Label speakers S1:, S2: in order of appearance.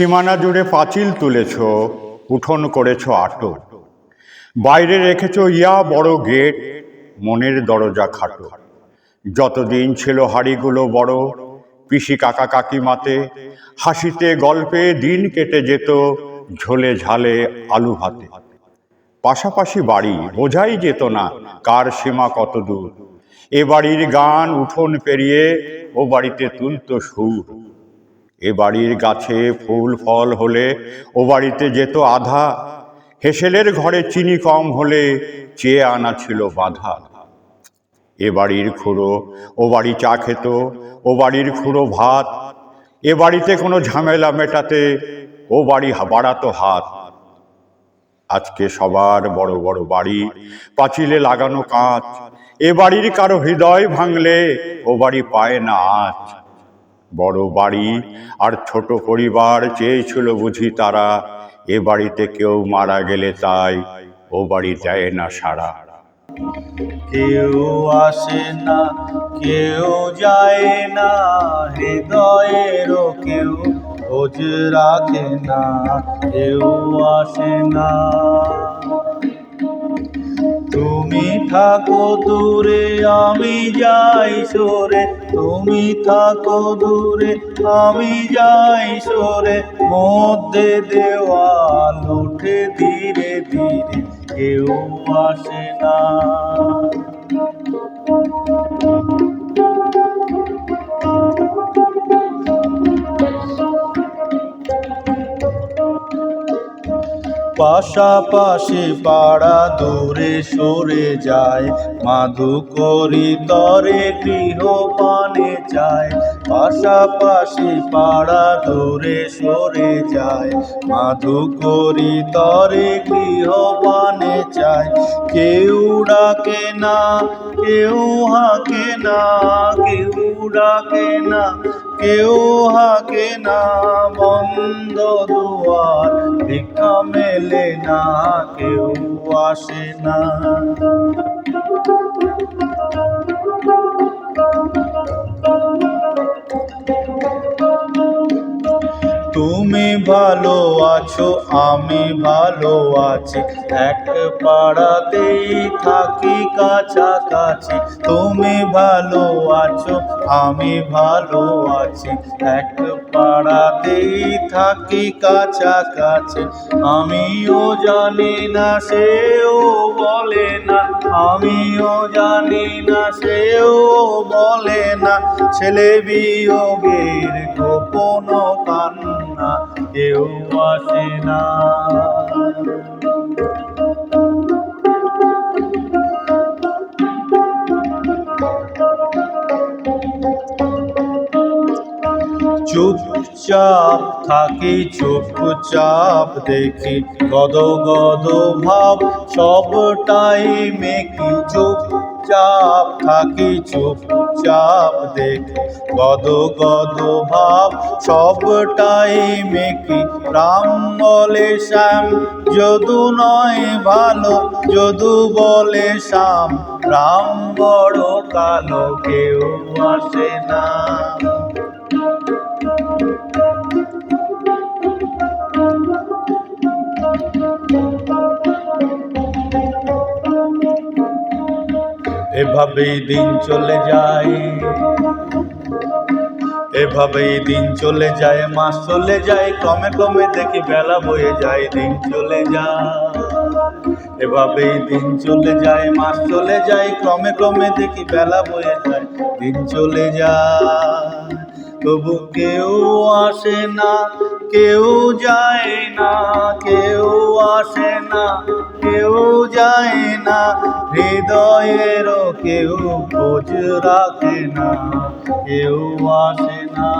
S1: সীমানা জুড়ে পাঁচিল তুলেছ, উঠোন করেছ আটো বাইরে রেখেছ ইয়া বড় গেট, মনের দরজা খাটো। যতদিন ছিল হাড়িগুলো বড়, পিসি কাকা কাকিমাতে, হাসিতে গল্পে দিন কেটে যেত ঝোলে ঝালে আলু ভাতে। পাশাপাশি বাড়ি বোঝাই যেত না কার সীমা কত দূর। এ বাড়ির গান উঠোন পেরিয়ে ও বাড়িতে তুলতো সুর। এ বাড়ির গাছে ফুল, ফল হলে ও বাড়িতে যেত আধা। হেসেলের ঘরে চিনি কম হলে চেয়ে আনা ছিল বাধা। এ বাড়ির খুঁড়ো ও বাড়ি চা খেত, ও বাড়ির খুঁড়ো ভাত। এ বাড়িতে কোনো ঝামেলা মেটাতে ও বাড়ি বাড়াতো হাত। আজকে সবার বড় বড় বাড়ি, পাঁচিলে লাগানো কাঁচ। এ বাড়ির কারও হৃদয় ভাঙলে ও বাড়ি পায় না আজ বড় বাড়ি আর ছোট পরিবার চেয়েছিল বুঝি তারা, এ বাড়িতে কেউ মারা গেলে তাই ও বাড়ি দেয় না সারা।
S2: কেউ আসে না, কেউ যায় না হৃদয়েরও কেউ খোঁজ রাখে না, কেউ আসে না। তুমি থাকো দূরে, আমি যাই সরে। তুমি থাকো দূরে, আমি যাই সরে। মধ্যে দেওয়াল উঠে ধীরে ধীরে, কেউ আসে না। পাশাপাশি পাড়া দূরে সরে যায়। মাধু করি তরে গৃহ পানে চায় পাশাপাশি পাড়া দূরে সরে যায়। মাধু করি তরে গৃহ পানে চায় কেউ ডাকে না, কেউ হাঁকে না, কেউ ডাকে না, কেউ হাঁকে না। বন্ধ দুয়ার মেলে না কেউ আসে না। ভালো আছো? আমি ভালো আছি। এক পাড়াতেই থাকি কাছাকাছি। তুমি ভালো আছো? আমি ভালো আছি। এক পাড়াতেই থাকি কাছাকাছি। আমিও জানি না, সেও বলে না। আমিও জানি না, সেও বলে না। ছেলে বিয়োগের গোপন কান্না কেউ আসে না। চুপচাপ থাকি, চুপচাপ দেখি। গদ গদ ভাব সবটাই মেকি। চুপচাপ থাকি, চুপচাপ দেখি। গদ গদ ভাব সবটাই মেকি। রাম বলে শ্যাম, যদু নয় ভালো, যদু বলে শ্যাম। রাম বড় কালো, কেউ আসে না। এভাবেই দিন চলে যায়। এভাবেই দিন চলে যায়, মাস চলে যায়, ক্রমে কমে দেখি বেলা বয়ে যায়, দিন চলে যায়। এভাবেই দিন চলে যায়, মাস চলে যায়, ক্রমে ক্রমে দেখি বেলা বয়ে যায়, দিন চলে যায়। তবু কেউ আসে না কেউ যায় না, কেউ আসে না, কেউ যায় না হৃদয়েরও কেউ খোঁজ রাখে না, কেউ আসে না।